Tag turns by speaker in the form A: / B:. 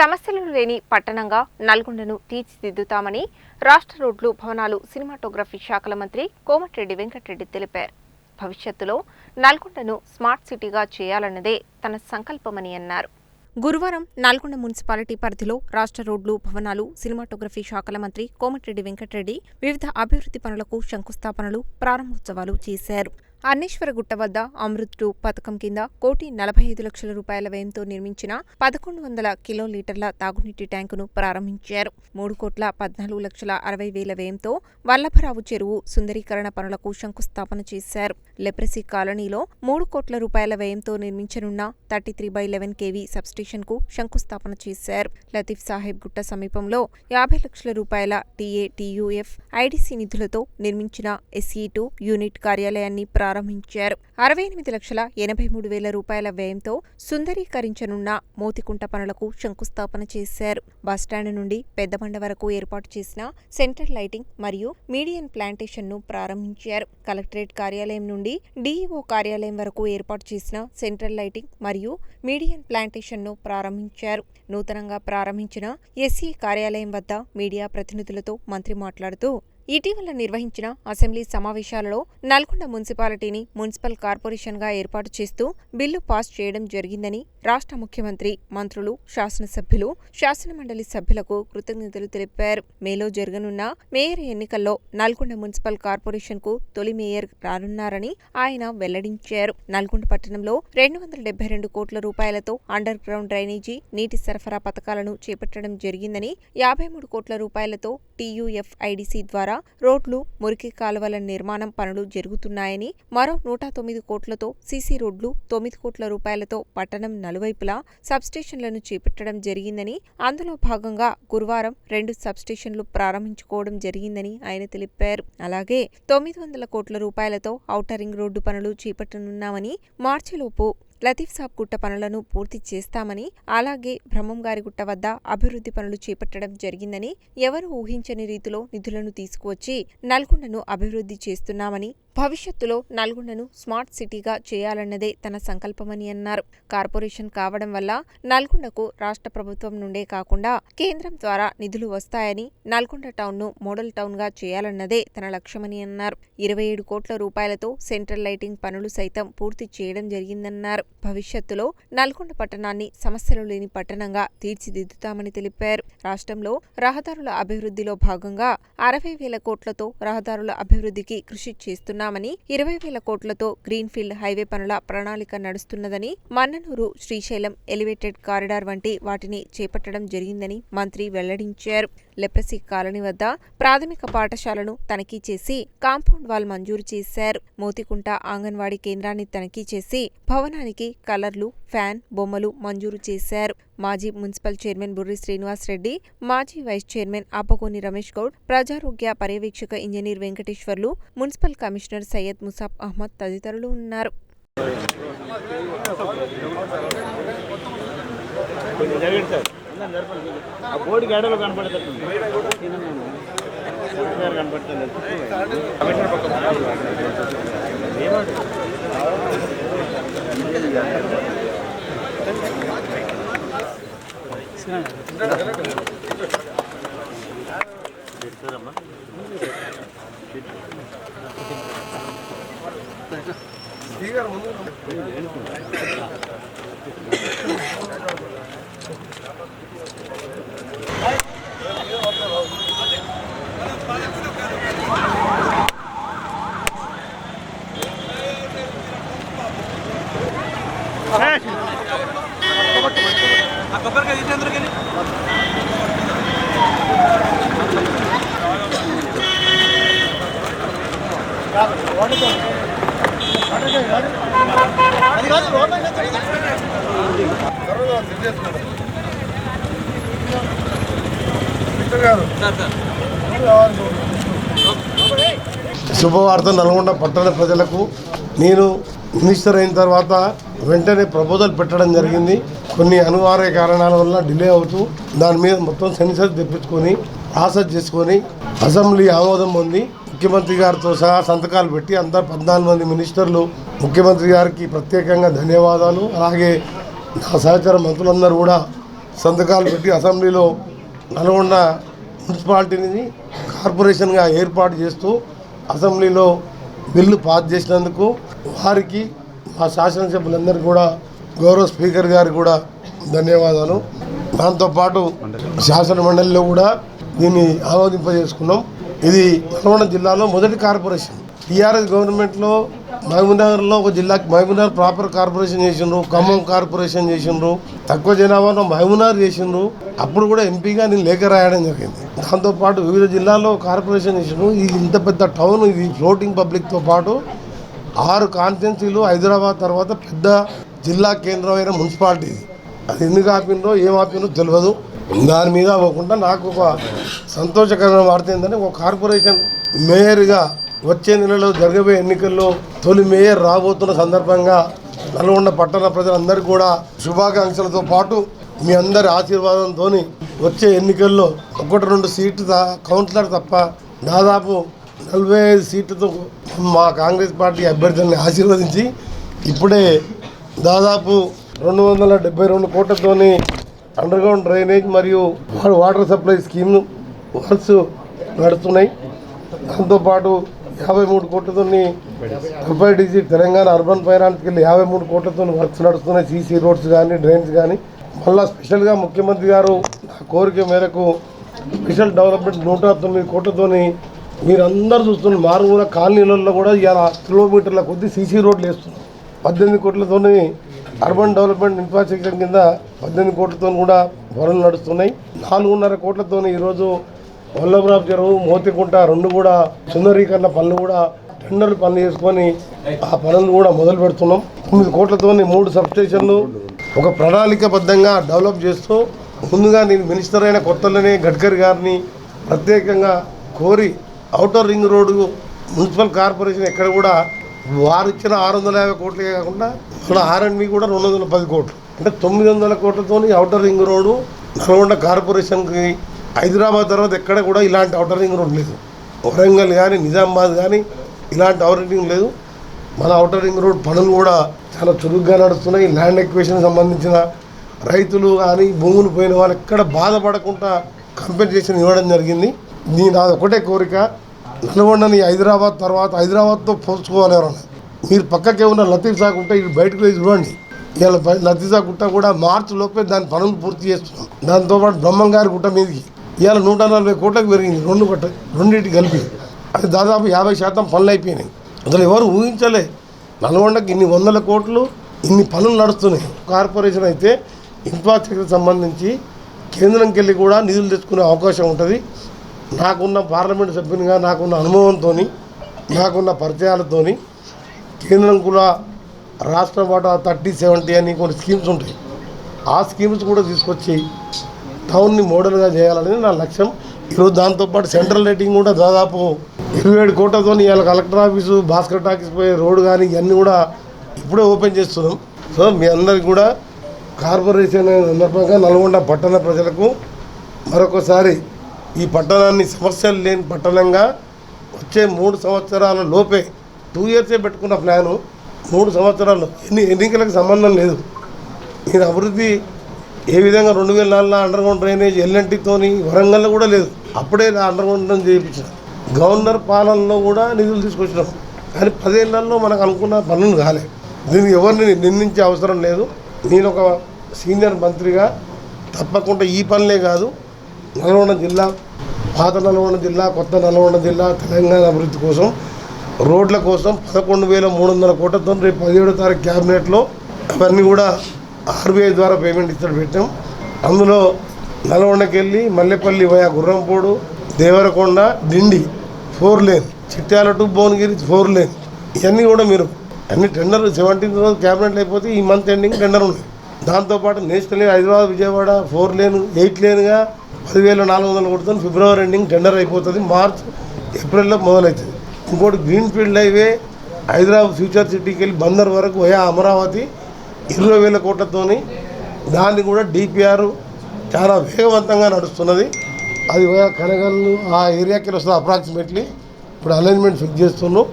A: సమస్యలు లేని పట్టణంగా నల్గొండను తీర్చిదిద్దుతామని రాష్ట్ర రోడ్లు భవనాలు సినిమాటోగ్రఫీ శాఖల మంత్రి కోమటిరెడ్డి వెంకటరెడ్డి తెలిపారు. భవిష్యత్తులో నల్గొండను స్మార్ట్ సిటీగా చేయాలన్నదే తన సంకల్పమని అన్నారు. గురువారం నల్గొండ మున్సిపాలిటీ పరిధిలో రాష్ట్ర రోడ్లు భవనాలు సినిమాటోగ్రఫీ శాఖల మంత్రి కోమటిరెడ్డి వెంకటరెడ్డి వివిధ అభివృద్ధి పనులకు శంకుస్థాపనలు ప్రారంభోత్సవాలు చేశారు. అన్నేశ్వరగుట్ట వద్ద అమృత్ టూ పథకం కింద కోటి నలభై ఐదు లక్షల రూపాయల వ్యయంతో నిర్మించిన పదకొండు వందల కిలోలీటర్ల తాగునీటి ట్యాంకును ప్రారంభించారు. మూడు కోట్ల పద్నాలుగు లక్షల అరవై వేల వ్యయంతో వల్లభరావు చెరువు సుందరీకరణ పనులకు శంకుస్థాపన చేశారు. లెప్రసీ కాలనీలో మూడు కోట్ల రూపాయల వ్యయంతో నిర్మించనున్న thirty three by eleven KV సబ్స్టేషన్కు శంకుస్థాపన చేశారు. లతీఫ్ సాహెబ్ గుట్ట సమీపంలో యాభై లక్షల రూపాయల టీఏటీయూఎఫ్ ఐడీసీ నిధులతో నిర్మించిన ఎస్ఈ టూ యూనిట్ కార్యాలయాన్ని ప్రారంభించారు ప్రారంభించారు. అరవై ఎనిమిది లక్షల ఎనభై మూడు వేల రూపాయల వ్యయంతో సుందరీకరించనున్న మోతికుంట పనులకు శంకుస్థాపన చేశారు. బస్టాండ్ నుండి పెద్దబండ వరకు ఏర్పాటు చేసిన సెంట్రల్ లైటింగ్ మరియు మీడియన్ ప్లాంటేషన్ను ప్రారంభించారు. కలెక్టరేట్ కార్యాలయం నుండి డీఈఓ కార్యాలయం వరకు ఏర్పాటు చేసిన సెంట్రల్ లైటింగ్ మరియు మీడియన్ ప్లాంటేషన్ను ప్రారంభించారు. నూతనంగా ప్రారంభించిన ఎస్సీ కార్యాలయం వద్ద మీడియా ప్రతినిధులతో మంత్రి మాట్లాడుతూ ఇటీవల నిర్వహించిన అసెంబ్లీ సమావేశాలలో నల్గొండ మున్సిపాలిటీని మున్సిపల్ కార్పొరేషన్గా ఏర్పాటు చేస్తూ బిల్లు పాస్ చేయడం జరిగిందని రాష్ట్ర ముఖ్యమంత్రి మంత్రులు శాసనసభ్యులు శాసనమండలి సభ్యులకు కృతజ్ఞతలు తెలిపారు. మేలో జరగనున్న మేయర్ ఎన్నికల్లో నల్గొండ మున్సిపల్ కార్పొరేషన్కు తొలి మేయర్ రానున్నారని ఆయన వెల్లడించారు. నల్గొండ పట్టణంలో రెండు వందల డెబ్బై రెండు కోట్ల రూపాయలతో అండర్ గ్రౌండ్ డ్రైనేజీ నీటి సరఫరా పథకాలను చేపట్టడం జరిగిందని యాభై మూడు కోట్ల రూపాయలతో టీయూఎఫ్ఐడిసి ద్వారా రోడ్లు మురికి కాలువల నిర్మాణం పనులు జరుగుతున్నాయని మరో నూట తొమ్మిది కోట్లతో సీసీ రోడ్లు తొమ్మిది కోట్ల రూపాయలతో పట్టణం నలువైపులా సబ్స్టేషన్లను చేపట్టడం జరిగిందని అందులో భాగంగా గురువారం రెండు సబ్స్టేషన్లు ప్రారంభించుకోవడం జరిగిందని ఆయన తెలిపారు. అలాగే తొమ్మిది వందల కోట్ల రూపాయలతో ఔటరింగ్ రోడ్డు పనులు చేపట్టనున్నామని మార్చిలోపు లతీఫ్ సాబ్ గుట్ట పనులను పూర్తి చేస్తామని అలాగే బ్రహ్మంగారి గుట్ట వద్ద అభివృద్ధి పనులు చేపట్టడం జరిగిందని ఎవరు ఊహించని రీతిలో నిధులను తీసుకువచ్చి నల్గొండను అభివృద్ధి చేస్తున్నామని భవిష్యత్తులో నల్గొండను స్మార్ట్ సిటీగా చేయాలన్నదే తన సంకల్పమని అన్నారు. కార్పొరేషన్ కావడం వల్ల నల్గొండకు రాష్ట్ర ప్రభుత్వం నుండే కాకుండా కేంద్రం ద్వారా నిధులు వస్తాయని నల్గొండ టౌన్ను మోడల్ టౌన్గా చేయాలన్నదే తన లక్ష్యమని అన్నారు. ఇరవై ఏడు కోట్ల రూపాయలతో సెంట్రల్ లైటింగ్ పనులు సైతం పూర్తి చేయడం జరిగిందన్నారు. భవిష్యత్తులో నల్గొండ పట్టణాన్ని సమస్యలు లేని పట్టణంగా తీర్చిదిద్దుతామని తెలిపారు. రాష్ట్రంలో రహదారుల అభివృద్ధిలో భాగంగా అరవై వేల కోట్లతో రహదారుల అభివృద్ధికి కృషి ఉన్నామని ఇరవై వేల కోట్లతో గ్రీన్ఫీల్డ్ హైవే పనుల ప్రణాళిక నడుస్తున్నదని మన్ననూరు శ్రీశైలం ఎలివేటెడ్ కారిడార్ వంటి వాటిని చేపట్టడం జరిగిందని మంత్రి వెల్లడించారు. లెప్రసీ కాలనీ వద్ద ప్రాథమిక పాఠశాలను తనిఖీ చేసి కాంపౌండ్ వాల్ మంజూరు చేశారు. మోతికుంట ఆంగన్వాడీ కేంద్రాన్ని తనిఖీ చేసి భవనానికి కలర్లు ఫ్యాన్ బొమ్మలు మంజూరు చేశారు. మాజీ మున్సిపల్ చైర్మన్ బుర్రి శ్రీనివాస్ రెడ్డి మాజీ వైస్ చైర్మన్ ఆపకోని రమేష్ గౌడ్ ప్రజారోగ్య పర్యవేక్షక engineer Venkateswarlu municipal commissioner Syed Musab Ahmed తదితరులు ఉన్నారు.
B: ఆ బోర్డు కనపడుతుంది కనపడుతుంది ఏమండి
C: శుభవార్త నల్గొండ పట్టణ ప్రజలకు. నేను మినిస్టర్ అయిన తర్వాత వెంటనే ప్రపోజల్ పెట్టడం జరిగింది. కొన్ని అనివార్య కారణాల వల్ల డిలే అవుతూ దాని మీద మొత్తం సెన్సర్ తెప్పించుకొని ప్రాసెస్ చేసుకొని అసెంబ్లీ ఆమోదం పొంది ముఖ్యమంత్రి గారితో సహా సంతకాలు పెట్టి అందరు పద్నాలుగు మంది మినిస్టర్లు ముఖ్యమంత్రి గారికి ప్రత్యేకంగా ధన్యవాదాలు. అలాగే నా సహచర మంత్రులందరూ కూడా సంతకాలు పెట్టి అసెంబ్లీలో నల్గొండ మున్సిపాలిటీని కార్పొరేషన్గా ఏర్పాటు చేస్తూ అసెంబ్లీలో బిల్లు పాస్ చేసినందుకు వారికి మా శాసనసభ్యులందరికీ కూడా గౌరవ స్పీకర్ గారికి కూడా ధన్యవాదాలు. దాంతోపాటు శాసన మండలిలో కూడా దీన్ని ఆమోదింపజేసుకున్నాం. ఇది నల్గొండ జిల్లాలో మొదటి కార్పొరేషన్. టీఆర్ఎస్ గవర్నమెంట్లో మహబూబ్నగర్లో ఒక జిల్లాకి మహబూబ్నగర్ ప్రాపర్ కార్పొరేషన్ చేసిండ్రు ఖమ్మం కార్పొరేషన్ చేసిండ్రు తక్కువ జనాభాలో మహబూబ్నగర్ చేసిండ్రు. అప్పుడు కూడా ఎంపీగా నేను లేఖ రాయడం జరిగింది. దాంతోపాటు వివిధ జిల్లాల్లో కార్పొరేషన్ చేసిండ్రు. ఇది ఇంత పెద్ద టౌన్ ఇది ఫ్లోటింగ్ పబ్లిక్తో పాటు ఆరు కాన్స్టిట్యున్సీలు హైదరాబాద్ తర్వాత పెద్ద జిల్లా కేంద్రమైన మున్సిపాలిటీ ఇది. అది ఎందుకు ఆపిండ్రో ఏం ఆపిందో తెలియదు. దాని మీద పోకుండా నాకు ఒక సంతోషకరమైన వార్త ఏంటంటే ఒక కార్పొరేషన్ మేయర్గా వచ్చే నెలలో జరగబోయే ఎన్నికల్లో తొలి మేయర్ రాబోతున్న సందర్భంగా నల్గొండ పట్టణ ప్రజలందరికీ కూడా శుభాకాంక్షలతో పాటు మీ అందరి ఆశీర్వాదంతో వచ్చే ఎన్నికల్లో ఒకటి రెండు సీట్లు కౌన్సిలర్ తప్ప దాదాపు నలభై ఐదు సీట్లతో మా కాంగ్రెస్ పార్టీ అభ్యర్థుల్ని ఆశీర్వదించి ఇప్పుడే దాదాపు రెండు వందల డెబ్బై రెండు కోట్లతోని అండర్ గ్రౌండ్ డ్రైనేజ్ మరియు వాటర్ సప్లై స్కీమ్ వర్క్స్ నడుస్తున్నాయి. దాంతోపాటు యాభై మూడు కోట్లతో ఎఫ్ఐడిసి తెలంగాణ అర్బన్ ఫైనాన్స్కి వెళ్ళి యాభై మూడు కోట్లతో వర్క్స్ నడుస్తున్నాయి. సీసీ రోడ్స్ కానీ డ్రైన్స్ కానీ మళ్ళా స్పెషల్గా ముఖ్యమంత్రి గారు నా కోరిక మేరకు స్పెషల్ డెవలప్మెంట్ నూట తొమ్మిది కోట్లతోని మీరందరూ చూస్తున్న మారుమూల కాలనీలలో కూడా ఇలా కిలోమీటర్ల కొద్ది సీసీ రోడ్లు వేస్తున్నారు. పద్దెనిమిది కోట్లతోని అర్బన్ డెవలప్మెంట్ ఇన్ఫ్రాస్ట్రక్చర్ కింద పద్దెనిమిది కోట్లతో కూడా పనులు నడుస్తున్నాయి. నాలుగున్నర కోట్లతోని ఈరోజు వల్లభరావు చెరువు మోతికుంట రెండు కూడా సుందరీకరణ పనులు కూడా టెండర్లు పనులు చేసుకొని ఆ పనులు కూడా మొదలు పెడుతున్నాం. తొమ్మిది కోట్లతోని మూడు సబ్స్టేషన్లు ఒక ప్రణాళికబద్ధంగా డెవలప్ చేస్తూ ముందుగా నేను మినిస్టర్ అయిన కొత్తలోనే గడ్కరీ గారిని ప్రత్యేకంగా కోరి outer ring road municipal corporation ఎక్కడ కూడా వారు ఇచ్చిన ఆరు వందల యాభై కోట్లే కాకుండా మన ఆర్ఎండ్బి కూడా రెండు వందల పది కోట్లు. అంటే తొమ్మిది వందల కోట్లతో అవుటర్ రింగ్ రోడ్డు నల్గొండ కార్పొరేషన్కి హైదరాబాద్ తర్వాత ఎక్కడ కూడా ఇలాంటి అవుటర్ రింగ్ రోడ్ లేదు. వరంగల్ కానీ నిజామాబాద్ కానీ ఇలాంటి అవుటర్ రింగ్ లేదు. మన అవుటర్ రింగ్ రోడ్ పనులు కూడా చాలా చురుగ్గా నడుస్తున్నాయి. ల్యాండ్ ఎక్వేషన్ సంబంధించిన రైతులు కానీ భూములు పోయిన వాళ్ళు ఎక్కడ బాధపడకుండా కంపెన్సేషన్ ఇవ్వడం జరిగింది. నేను నాది ఒకటే కోరిక. నల్గొండని హైదరాబాద్ తర్వాత హైదరాబాద్తో పోల్చుకోవాలి ఎవరన్నా మీరు పక్కకే ఉన్న లతీఫ్ సాగు ఉంటే ఇటు బయటకు వెళ్ళి చూడండి. ఇవాళ లతీఫ్ సాగు గుట్ట కూడా మార్చి లోపే దాని పనులు పూర్తి చేస్తున్నాం. దాంతోపాటు బ్రహ్మంగారి గుట్ట మీదకి. ఇవాళ నూట నలభై కోట్లకు పెరిగింది. రెండు గట్ట రెండింటి కలిపి. అది దాదాపు యాభై శాతం పనులు అయిపోయినాయి. అసలు ఎవరు ఊహించలే. నల్గొండకి ఇన్ని వందల కోట్లు ఇన్ని పనులు నడుస్తున్నాయి. కార్పొరేషన్ అయితే ఇన్ఫ్రాస్ట్రక్చర్ సంబంధించి కేంద్రంకి వెళ్ళి కూడా నిధులు తెచ్చుకునే అవకాశం ఉంటుంది. నాకున్న పార్లమెంట్ సభ్యునిగా నాకున్న అనుభవంతో నాకున్న పరిచయాలతోని కేంద్రం కూడా రాష్ట్ర వాటా థర్టీ సెవెంటీ అని కొన్ని స్కీమ్స్ ఉంటాయి. ఆ స్కీమ్స్ కూడా తీసుకొచ్చి టౌన్ని మోడల్గా చేయాలనేది నా లక్ష్యం. ఈరోజు దాంతోపాటు సెంట్రల్ రేటింగ్ కూడా దాదాపు ఇరవై ఏడు కోట్లతో ఇవాళ కలెక్టర్ ఆఫీసు భాస్కర్ టాకీస్ పోయే రోడ్డు కానీ ఇవన్నీ కూడా ఇప్పుడే ఓపెన్ చేస్తున్నాం. సో మీ అందరికి కూడా కార్పొరేషన్ సందర్భంగా నల్గొండ పట్టణ ప్రజలకు మరొకసారి ఈ పట్టణాన్ని సమస్యలు లేని పట్టణంగా వచ్చే మూడు సంవత్సరాల లోపే టూ ఇయర్సే పెట్టుకున్న ప్లాను మూడు సంవత్సరాలు ఎన్ని ఎన్నికలకు సంబంధం లేదు. నేను అభివృద్ధి ఏ విధంగా రెండు వేల నాలుగులో అండర్ గ్రౌండ్ డ్రైనేజ్ ఎల్ఎన్టీతోని వరంగల్లో కూడా లేదు. అప్పుడే నా అండర్ గ్రౌండ్ చేయించిన. గవర్నర్ పాలనలో కూడా నిధులు తీసుకొచ్చినాం. కానీ పదేళ్ళలో మనకు అనుకున్న పనులు కాలే. దీన్ని ఎవరిని నిందించే అవసరం లేదు. నేను ఒక సీనియర్ మంత్రిగా తప్పకుండా ఈ పనులే కాదు. నల్గొండ జిల్లా పాత నల్గొండ జిల్లా కొత్త నల్గొండ జిల్లా తెలంగాణ అభివృద్ధి కోసం రోడ్ల కోసం పదకొండు వేల మూడు వందల కోట్లతో రేపు పదిహేడో తారీఖు క్యాబినెట్లో అవన్నీ కూడా ఆర్బీఐ ద్వారా పేమెంట్ ఇస్తాడు పెట్టాం. అందులో నల్గొండకి వెళ్ళి Mallepalli via Gurrampodu Devarakonda Dindi four lane Chityal to Bhuvanagiri four lane ఇవన్నీ కూడా మీరు అన్ని టెండర్ సెవెంటీన్త్ రోజు క్యాబినెట్ అయిపోతే ఈ మంత్ ఎండింగ్ టెండర్ ఉంది దాంతోపాటు national Hyderabad Vijayawada four lane eight లేన్గా పదివేల నాలుగు వందలు కొడుతుంది. ఫిబ్రవరి ఎండింగ్ టెండర్ అయిపోతుంది. మార్చ్ ఏప్రిల్లో మొదలవుతుంది. ఇంకోటి green field highway Hyderabad future సిటీకి వెళ్ళి బందర్ వరకు వయా అమరావతి ఇరవై వేల కోట్లతోని దాన్ని కూడా డిపిఆర్ చాలా వేగవంతంగా నడుస్తున్నది. అది వయా కనగల్లు ఆ ఏరియాకి వస్తుంది అప్రాక్సిమేట్లీ ఇప్పుడు అలైన్మెంట్ ఫిక్స్ చేస్తున్నాం.